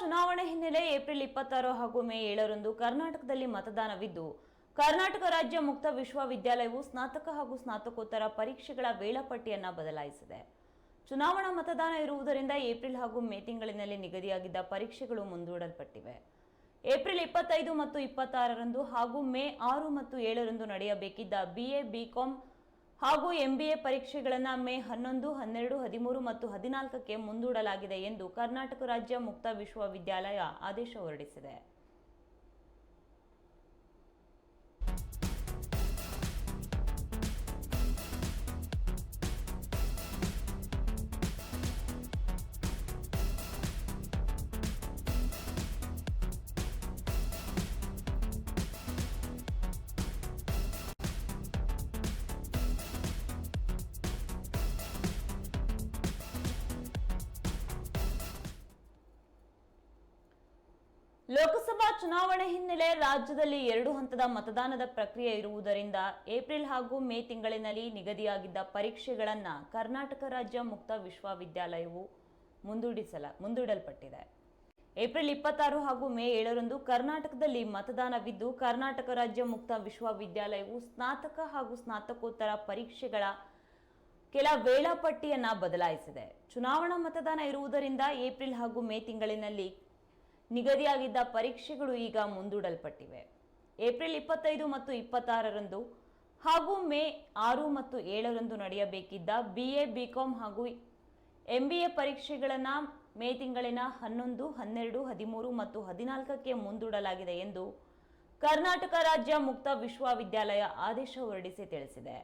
ಚುನಾವಣೆ ಹಿನ್ನೆಲೆ ಏಪ್ರಿಲ್ ಇಪ್ಪತ್ತಾರು ಹಾಗೂ ಮೇ ಏಳರಂದು ಕರ್ನಾಟಕದಲ್ಲಿ ಮತದಾನವಿದ್ದು, ಕರ್ನಾಟಕ ರಾಜ್ಯ ಮುಕ್ತ ವಿಶ್ವವಿದ್ಯಾಲಯವು ಸ್ನಾತಕ ಹಾಗೂ ಸ್ನಾತಕೋತ್ತರ ಪರೀಕ್ಷೆಗಳ ವೇಳಾಪಟ್ಟಿಯನ್ನ ಬದಲಾಯಿಸಿದೆ. ಚುನಾವಣಾ ಮತದಾನ ಇರುವುದರಿಂದ ಏಪ್ರಿಲ್ ಹಾಗೂ ಮೇ ತಿಂಗಳಿನಲ್ಲಿ ನಿಗದಿಯಾಗಿದ್ದ ಪರೀಕ್ಷೆಗಳು ಮುಂದೂಡಲ್ಪಟ್ಟಿವೆ. ಏಪ್ರಿಲ್ ಇಪ್ಪತ್ತೈದು ಮತ್ತು ಇಪ್ಪತ್ತಾರರಂದು ಹಾಗೂ ಮೇ ಆರು ಮತ್ತು ಏಳರಂದು ನಡೆಯಬೇಕಿದ್ದ ಬಿಎ ಬಿಕಾಂ ಹಾಗೂ ಎಂಬಿಎ ಪರೀಕ್ಷೆಗಳನ್ನು ಮೇ ಹನ್ನೊಂದು, ಹನ್ನೆರಡು, ಹದಿಮೂರು ಮತ್ತು ಹದಿನಾಲ್ಕಕ್ಕೆ ಮುಂದೂಡಲಾಗಿದೆ ಎಂದು ಕರ್ನಾಟಕ ರಾಜ್ಯ ಮುಕ್ತ ವಿಶ್ವವಿದ್ಯಾಲಯ ಆದೇಶ ಹೊರಡಿಸಿದೆ. ಲೋಕಸಭಾ ಚುನಾವಣೆ ಹಿನ್ನೆಲೆ ರಾಜ್ಯದಲ್ಲಿ ಎರಡು ಹಂತದ ಮತದಾನದ ಪ್ರಕ್ರಿಯೆ ಇರುವುದರಿಂದ ಏಪ್ರಿಲ್ ಹಾಗೂ ಮೇ ತಿಂಗಳಿನಲ್ಲಿ ನಿಗದಿಯಾಗಿದ್ದ ಪರೀಕ್ಷೆಗಳನ್ನು ಕರ್ನಾಟಕ ರಾಜ್ಯ ಮುಕ್ತ ವಿಶ್ವವಿದ್ಯಾಲಯವು ಮುಂದೂಡಿಸಲ, ಮುಂದೂಡಲ್ಪಟ್ಟಿದೆ. ಏಪ್ರಿಲ್ ಇಪ್ಪತ್ತಾರು ಹಾಗೂ ಮೇ ಏಳರಂದು ಕರ್ನಾಟಕದಲ್ಲಿ ಮತದಾನವಿದ್ದು, ಕರ್ನಾಟಕ ರಾಜ್ಯ ಮುಕ್ತ ವಿಶ್ವವಿದ್ಯಾಲಯವು ಸ್ನಾತಕ ಹಾಗೂ ಸ್ನಾತಕೋತ್ತರ ಪರೀಕ್ಷೆಗಳ ಕೆಲ ವೇಳಾಪಟ್ಟಿಯನ್ನ ಬದಲಾಯಿಸಿದೆ. ಚುನಾವಣಾ ಮತದಾನ ಇರುವುದರಿಂದ ಏಪ್ರಿಲ್ ಹಾಗೂ ಮೇ ತಿಂಗಳಿನಲ್ಲಿ ನಿಗದಿಯಾಗಿದ್ದ ಪರೀಕ್ಷೆಗಳು ಈಗ ಮುಂದೂಡಲ್ಪಟ್ಟಿವೆ. ಏಪ್ರಿಲ್ ಇಪ್ಪತ್ತೈದು ಮತ್ತು ಇಪ್ಪತ್ತಾರರಂದು ಹಾಗೂ ಮೇ ಆರು ಮತ್ತು ಏಳರಂದು ನಡೆಯಬೇಕಿದ್ದ ಬಿ ಎ ಬಿಕಾಂ ಹಾಗೂ ಎಂ ಬಿ ಎ ಪರೀಕ್ಷೆಗಳನ್ನು ಮೇ ತಿಂಗಳಿನ ಹನ್ನೊಂದು, ಹನ್ನೆರಡು, ಹದಿಮೂರು ಮತ್ತು ಹದಿನಾಲ್ಕಕ್ಕೆ ಮುಂದೂಡಲಾಗಿದೆ ಎಂದು ಕರ್ನಾಟಕ ರಾಜ್ಯ ಮುಕ್ತ ವಿಶ್ವವಿದ್ಯಾಲಯ ಆದೇಶ ಹೊರಡಿಸಿ ತಿಳಿಸಿದೆ.